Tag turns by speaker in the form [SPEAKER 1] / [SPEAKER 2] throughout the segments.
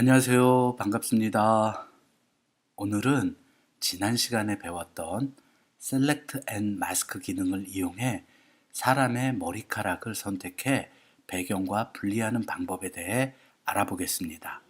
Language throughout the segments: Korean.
[SPEAKER 1] 안녕하세요. 반갑습니다. 오늘은 지난 시간에 배웠던 Select and Mask 기능을 이용해 사람의 머리카락을 선택해 배경과 분리하는 방법에 대해 알아보겠습니다.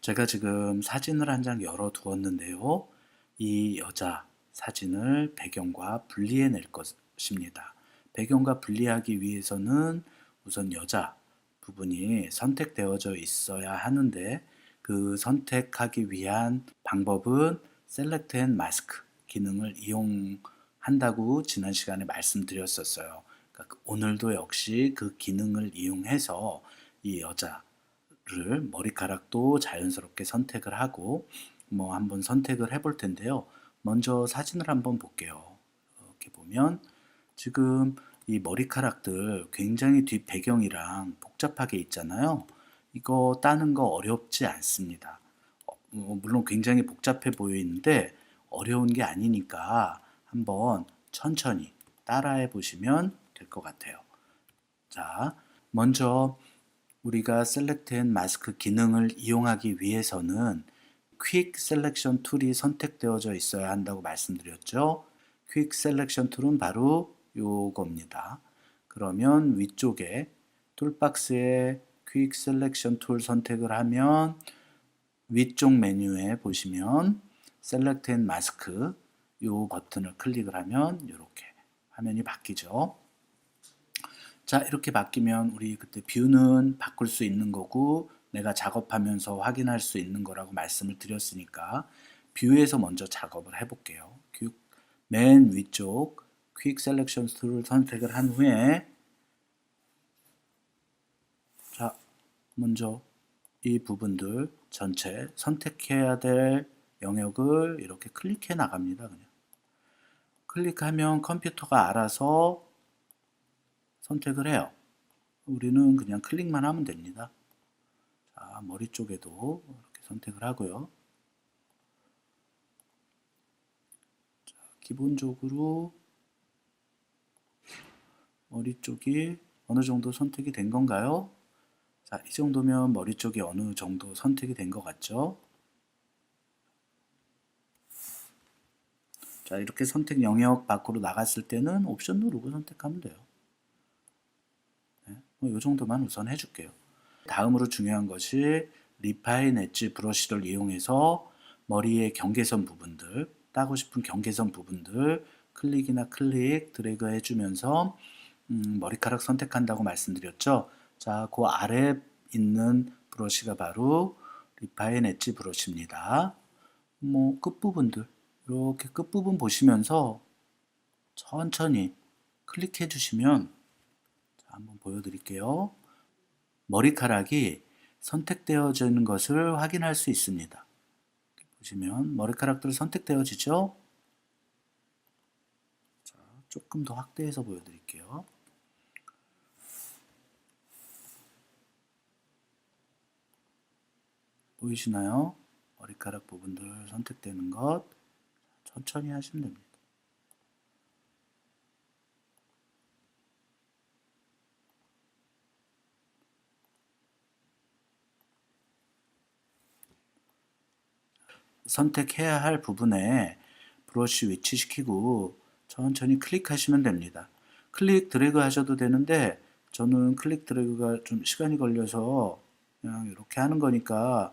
[SPEAKER 1] 제가 지금 사진을 한 장 열어 두었는데요. 이 여자 사진을 배경과 분리해 낼 것입니다. 배경과 분리하기 위해서는 우선 여자 부분이 선택되어져 있어야 하는데 그 선택하기 위한 방법은 Select and Mask 기능을 이용한다고 지난 시간에 말씀드렸었어요. 그러니까 오늘도 역시 그 기능을 이용해서 이 여자를 머리카락도 자연스럽게 선택을 하고 뭐 한번 선택을 해볼 텐데요. 먼저 사진을 한번 볼게요. 이렇게 보면 지금 이 머리카락들 굉장히 뒷 배경이랑 복잡하게 있잖아요. 이거 따는 거 어렵지 않습니다. 어, 물론 굉장히 복잡해 보이는데 어려운 게 아니니까 한번 천천히 따라해 보시면 될 것 같아요. 자, 먼저 우리가 Select and Mask 기능을 이용하기 위해서는 Quick Selection 툴이 선택되어져 있어야 한다고 말씀드렸죠. Quick Selection 툴은 바로 요겁니다. 그러면 위쪽에 툴박스에 Quick Selection 툴 선택을 하면 위쪽 메뉴에 보시면 Select and Mask 요 버튼을 클릭을 하면 이렇게 화면이 바뀌죠. 자 이렇게 바뀌면 우리 그때 뷰는 바꿀 수 있는 거고 내가 작업하면서 확인할 수 있는 거라고 말씀을 드렸으니까 뷰에서 먼저 작업을 해볼게요. 맨 위쪽 퀵 셀렉션 툴을 선택을 한 후에 자 먼저 이 부분들 전체 선택해야 될 영역을 이렇게 클릭해 나갑니다. 그냥 클릭하면 컴퓨터가 알아서 선택을 해요. 우리는 그냥 클릭만 하면 됩니다. 자, 머리 쪽에도 이렇게 선택을 하고요. 자, 기본적으로 머리 쪽이 어느 정도 선택이 된 건가요? 자, 이 정도면 머리 쪽이 어느 정도 선택이 된 것 같죠? 자, 이렇게 선택 영역 밖으로 나갔을 때는 옵션 누르고 선택하면 돼요. 네, 뭐이 정도만 우선 해줄게요. 다음으로 중요한 것이 리파인 엣지 브러쉬를 이용해서 머리의 경계선 부분들, 따고 싶은 경계선 부분들 클릭이나 클릭, 드래그 해주면서 음, 머리카락 선택한다고 말씀드렸죠. 자, 그 아래 있는 브러쉬가 바로 리파인 엣지 브러쉬입니다. 뭐 끝부분들 이렇게 끝부분 보시면서 천천히 클릭해 주시면 자, 한번 보여드릴게요. 머리카락이 선택되어지는 것을 확인할 수 있습니다. 보시면 머리카락들 선택되어지죠? 자, 조금 더 확대해서 보여드릴게요. 보이시나요? 머리카락 부분들 선택되는 것 천천히 하시면 됩니다. 선택해야 할 부분에 브러쉬 위치시키고 천천히 클릭하시면 됩니다. 클릭 드래그 하셔도 되는데 저는 클릭 드래그가 좀 시간이 걸려서 그냥 이렇게 하는 거니까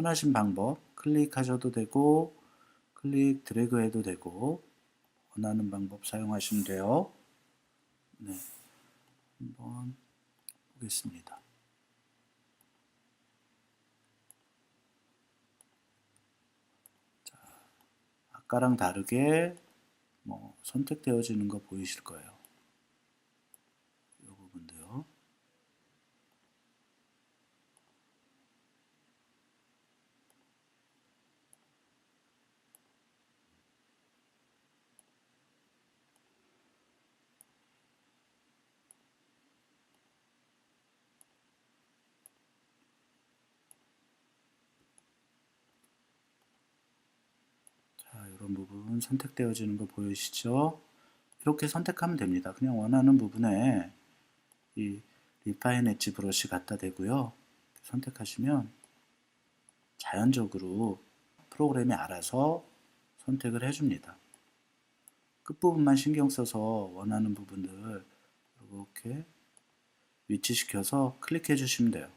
[SPEAKER 1] 편하신 방법 클릭하셔도 되고 클릭 드래그 해도 되고 원하는 방법 사용하시면 돼요. 네, 한번 보겠습니다. 자, 아까랑 다르게 뭐 선택되어지는 거 보이실 거예요. 이런 부분 선택되어지는 거 보이시죠? 이렇게 선택하면 됩니다. 그냥 원하는 부분에 이 리파인 엣지 브러쉬 갖다 대고요. 선택하시면 자연적으로 프로그램이 알아서 선택을 해줍니다. 끝부분만 신경 써서 원하는 부분들 이렇게 위치시켜서 클릭해 주시면 돼요.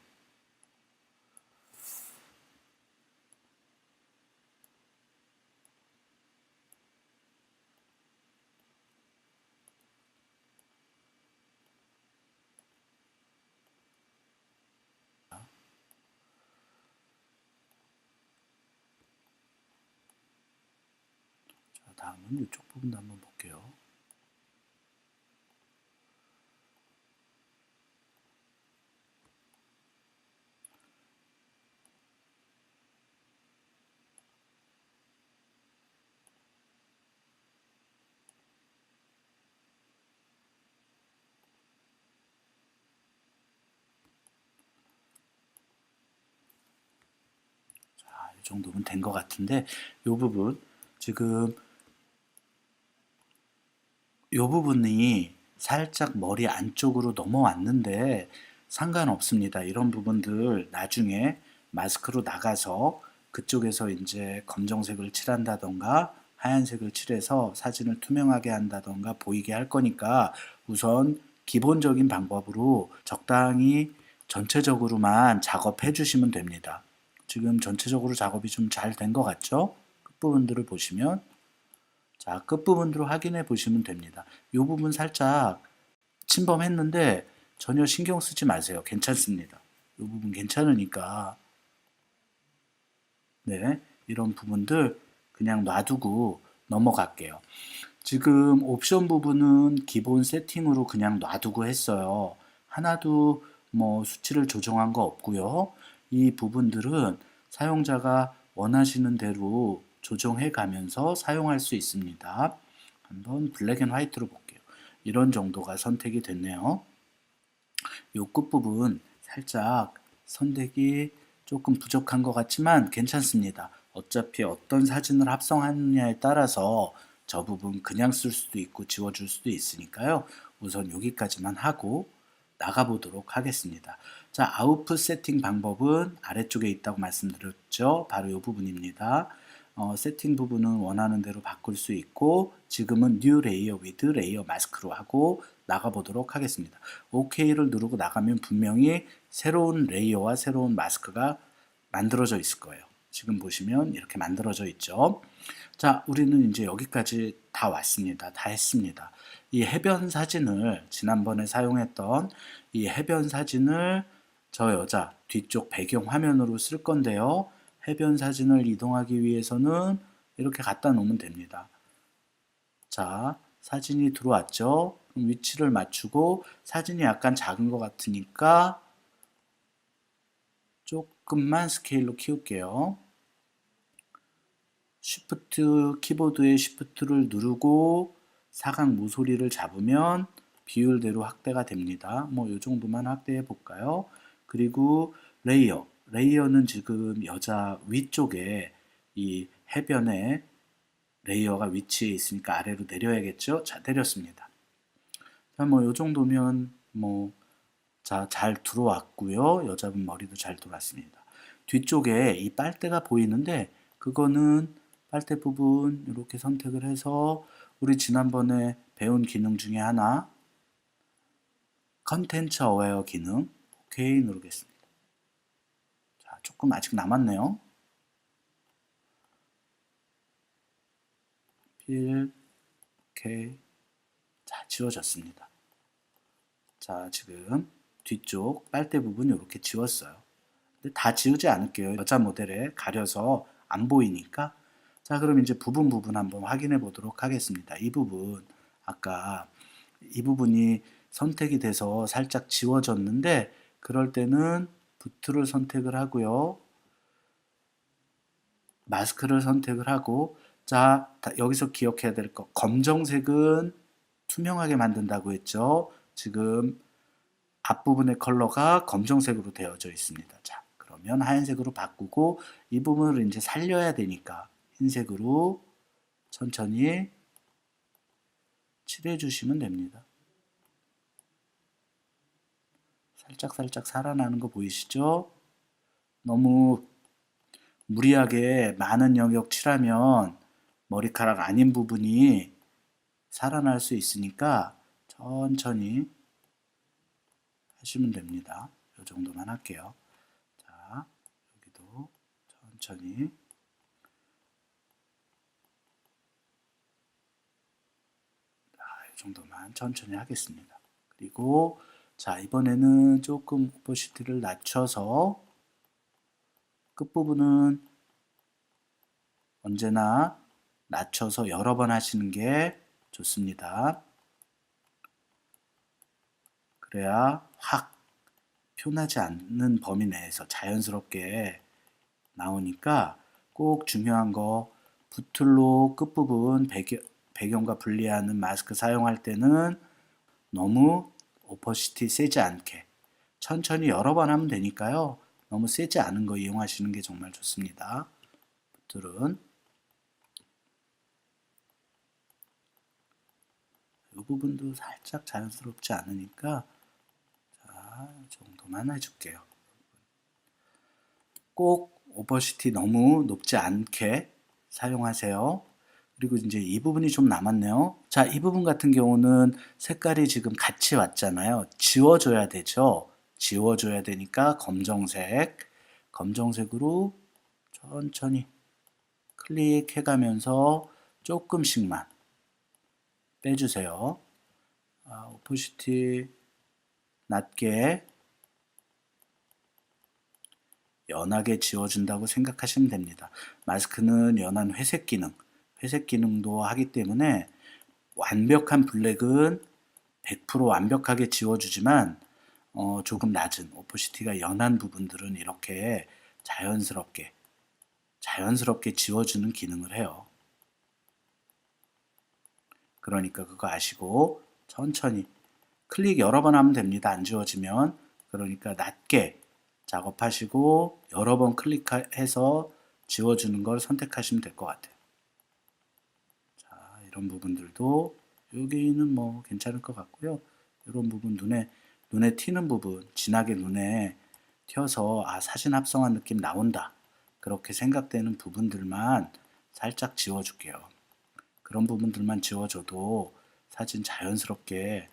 [SPEAKER 1] 자, 다음은 이쪽 부분도 한번 볼게요. 정도면 된 것 같은데, 이 부분, 지금, 이 부분이 살짝 머리 안쪽으로 넘어왔는데, 상관없습니다. 이런 부분들 나중에 마스크로 나가서 그쪽에서 이제 검정색을 칠한다던가, 하얀색을 칠해서 사진을 투명하게 한다던가 보이게 할 거니까 우선 기본적인 방법으로 적당히 전체적으로만 작업해 주시면 됩니다. 지금 전체적으로 작업이 좀 잘 된 것 같죠? 끝부분들을 보시면 자 끝부분들을 확인해 보시면 됩니다. 이 부분 살짝 침범했는데 전혀 신경 쓰지 마세요. 괜찮습니다. 이 부분 괜찮으니까 네 이런 부분들 그냥 놔두고 넘어갈게요. 지금 옵션 부분은 기본 세팅으로 그냥 놔두고 했어요. 하나도 뭐 수치를 조정한 거 없고요. 이 부분들은 사용자가 원하시는 대로 조정해 가면서 사용할 수 있습니다. 한번 블랙 앤 화이트로 볼게요. 이런 정도가 선택이 됐네요. 요 끝부분 살짝 선택이 조금 부족한 것 같지만 괜찮습니다. 어차피 어떤 사진을 합성하느냐에 따라서 저 부분 그냥 쓸 수도 있고 지워줄 수도 있으니까요. 우선 여기까지만 하고 나가보도록 하겠습니다. 자, 아웃풋 세팅 방법은 아래쪽에 있다고 말씀드렸죠. 바로 이 부분입니다. 어, 세팅 부분은 원하는 대로 바꿀 수 있고 지금은 New Layer with Layer Mask로 하고 나가보도록 하겠습니다. OK를 누르고 나가면 분명히 새로운 레이어와 새로운 마스크가 만들어져 있을 거예요. 지금 보시면 이렇게 만들어져 있죠. 자, 우리는 이제 여기까지 다 왔습니다. 다 했습니다. 이 해변 사진을 지난번에 사용했던 이 해변 사진을 저 여자 뒤쪽 배경 화면으로 쓸 건데요. 해변 사진을 이동하기 위해서는 이렇게 갖다 놓으면 됩니다. 자, 사진이 들어왔죠? 위치를 맞추고 사진이 약간 작은 것 같으니까 조금만 스케일로 키울게요. 쉬프트 키보드의 쉬프트를 누르고 사각 모서리를 잡으면 비율대로 확대가 됩니다. 뭐 이 정도만 확대해 볼까요? 그리고 레이어. 레이어는 지금 여자 위쪽에 이 해변에 레이어가 위치해 있으니까 아래로 내려야겠죠? 자, 내렸습니다. 자, 뭐이 정도면 뭐 자, 잘 들어왔고요. 여자분 머리도 잘 들어왔습니다. 뒤쪽에 이 빨대가 보이는데 그거는 빨대 부분 이렇게 선택을 해서 우리 지난번에 배운 기능 중에 하나 컨텐츠 어웨어 기능 오케이 누르겠습니다. 자, 조금 아직 남았네요. 필 오케이 자, 지워졌습니다. 자, 지금 뒤쪽 빨대 부분 이렇게 지웠어요. 근데 다 지우지 않을게요. 여자 모델에 가려서 안 보이니까. 자, 그럼 이제 부분 부분 한번 확인해 보도록 하겠습니다. 이 부분, 아까 이 부분이 선택이 돼서 살짝 지워졌는데, 그럴 때는 부트를 선택을 하고요. 마스크를 선택을 하고, 자, 여기서 기억해야 될 거. 검정색은 투명하게 만든다고 했죠. 지금 앞부분의 컬러가 검정색으로 되어져 있습니다. 자, 그러면 하얀색으로 바꾸고 이 부분을 이제 살려야 되니까 흰색으로 천천히 칠해 주시면 됩니다. 살짝 살짝 살아나는 거 보이시죠? 너무 무리하게 많은 영역 칠하면 머리카락 아닌 부분이 살아날 수 있으니까 천천히 하시면 됩니다. 이 정도만 할게요. 자, 여기도 천천히 자, 이 정도만 천천히 하겠습니다. 그리고 자, 이번에는 조금 오퍼시티를 낮춰서 끝부분은 언제나 낮춰서 여러 번 하시는 게 좋습니다. 그래야 확 표나지 않는 범위 내에서 자연스럽게 나오니까 꼭 중요한 거 붓틀로 끝부분 배경, 배경과 분리하는 마스크 사용할 때는 너무 오퍼시티 세지 않게 천천히 여러 번 하면 되니까요. 너무 세지 않은 거 이용하시는 게 정말 좋습니다. 붓들은 이 부분도 살짝 자연스럽지 않으니까 자, 이 정도만 해줄게요. 꼭 오버시티 너무 높지 않게 사용하세요. 그리고 이제 이 부분이 좀 남았네요. 자, 이 부분 같은 경우는 색깔이 지금 같이 왔잖아요. 지워줘야 되죠. 지워줘야 되니까 검정색, 검정색으로 천천히 클릭해가면서 조금씩만 빼주세요. 아, 오퍼시티 낮게 연하게 지워준다고 생각하시면 됩니다. 마스크는 연한 회색 기능, 회색 기능도 하기 때문에 완벽한 블랙은 100% 완벽하게 지워주지만 어, 조금 낮은 오퍼시티가 연한 부분들은 이렇게 자연스럽게 자연스럽게 지워주는 기능을 해요. 그러니까 그거 아시고 천천히 클릭 여러 번 하면 됩니다. 안 지워지면 그러니까 낮게 작업하시고 여러 번 클릭해서 지워주는 걸 선택하시면 될 것 같아요. 자, 이런 부분들도 여기는 뭐 괜찮을 것 같고요. 이런 부분 눈에 눈에 튀는 부분 진하게 눈에 튀어서 아 사진 합성한 느낌 나온다 그렇게 생각되는 부분들만 살짝 지워줄게요. 그런 부분들만 지워줘도 사진 자연스럽게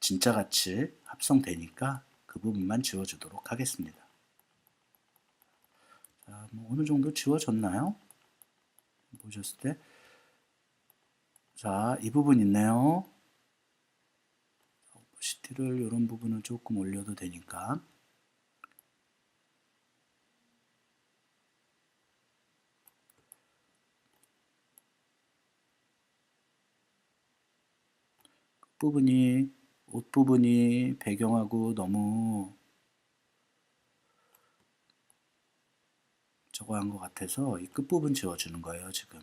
[SPEAKER 1] 진짜같이 합성되니까 그 부분만 지워주도록 하겠습니다. 자, 뭐 어느 정도 지워졌나요? 보셨을 때. 자, 이 부분 있네요. 시티를 이런 부분은 조금 올려도 되니까. 부분이 옷 부분이 배경하고 너무 저거 한 것 같아서 이 끝부분 지워주는 거예요 지금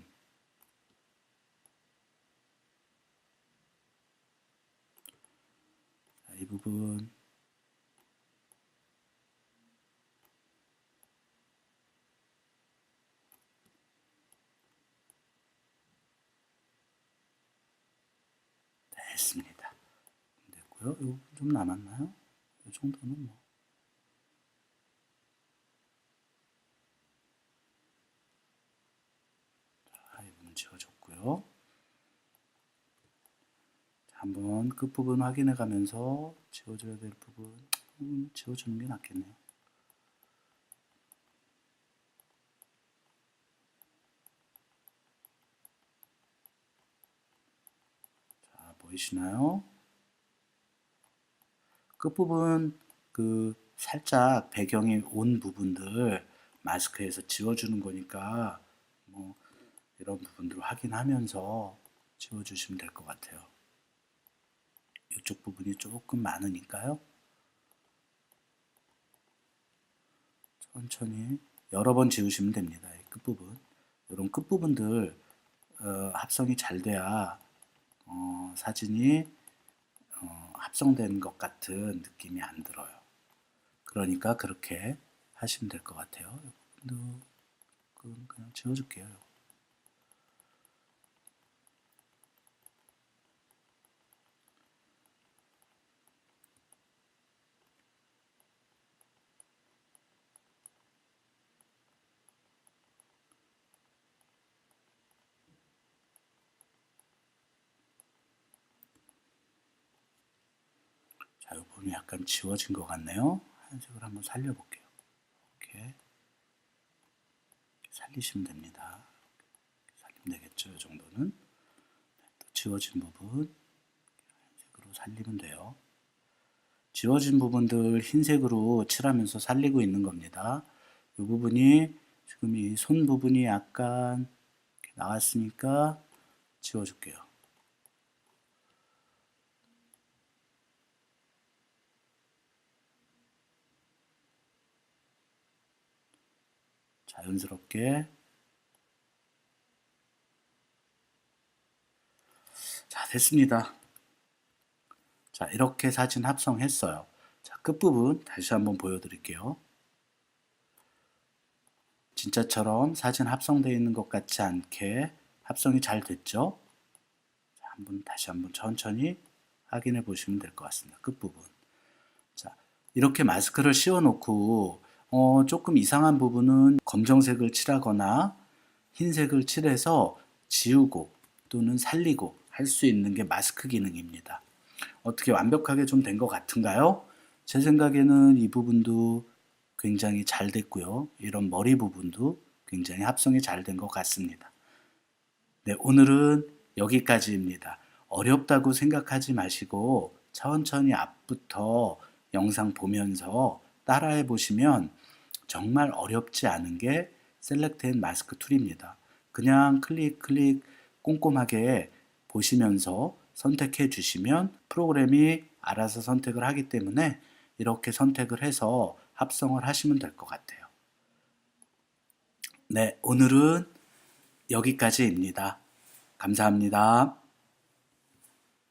[SPEAKER 1] 이 부분 됐습니다. 됐고요. 이거 좀 남았나요? 이 정도는 뭐. 지워줬고요. 자, 한번 끝부분 확인해 가면서 지워줘야 될 부분 음, 지워주는 게 낫겠네요. 자, 보이시나요? 끝부분 그 살짝 배경이 온 부분들 마스크에서 지워주는 거니까 뭐 이런 부분들 확인하면서 지워주시면 될 것 같아요. 이쪽 부분이 조금 많으니까요. 천천히 여러 번 지우시면 됩니다. 이 끝부분. 이런 끝부분들 어, 합성이 잘 돼야 어, 사진이 어, 합성된 것 같은 느낌이 안 들어요. 그러니까 그렇게 하시면 될 것 같아요. 그냥 지워줄게요. 좀 약간 지워진 것 같네요. 하얀색을 한번 살려볼게요. 이렇게 살리시면 됩니다. 살리면 되겠죠, 이 정도는. 네, 또 지워진 부분 하얀색으로 살리면 돼요. 지워진 부분들 흰색으로 칠하면서 살리고 있는 겁니다. 이 부분이 지금 이 손 부분이 약간 나왔으니까 지워줄게요. 자연스럽게 자 됐습니다. 자 이렇게 사진 합성했어요. 자 끝부분 다시 한번 보여드릴게요. 진짜처럼 사진 합성되어 있는 것 같지 않게 합성이 잘 됐죠? 자, 한번 다시 한번 천천히 확인해 보시면 될 것 같습니다. 끝부분. 자, 이렇게 마스크를 씌워 놓고 어, 조금 이상한 부분은 검정색을 칠하거나 흰색을 칠해서 지우고 또는 살리고 할 수 있는 게 마스크 기능입니다. 어떻게 완벽하게 좀 된 것 같은가요? 제 생각에는 이 부분도 굉장히 잘 됐고요. 이런 머리 부분도 굉장히 합성이 잘 된 것 같습니다. 네, 오늘은 여기까지입니다. 어렵다고 생각하지 마시고 천천히 앞부터 영상 보면서 따라해 보시면 정말 어렵지 않은 게 셀렉트 앤 마스크 툴입니다. 그냥 클릭 클릭 꼼꼼하게 보시면서 선택해 주시면 프로그램이 알아서 선택을 하기 때문에 이렇게 선택을 해서 합성을 하시면 될 것 같아요. 네, 오늘은 여기까지입니다. 감사합니다.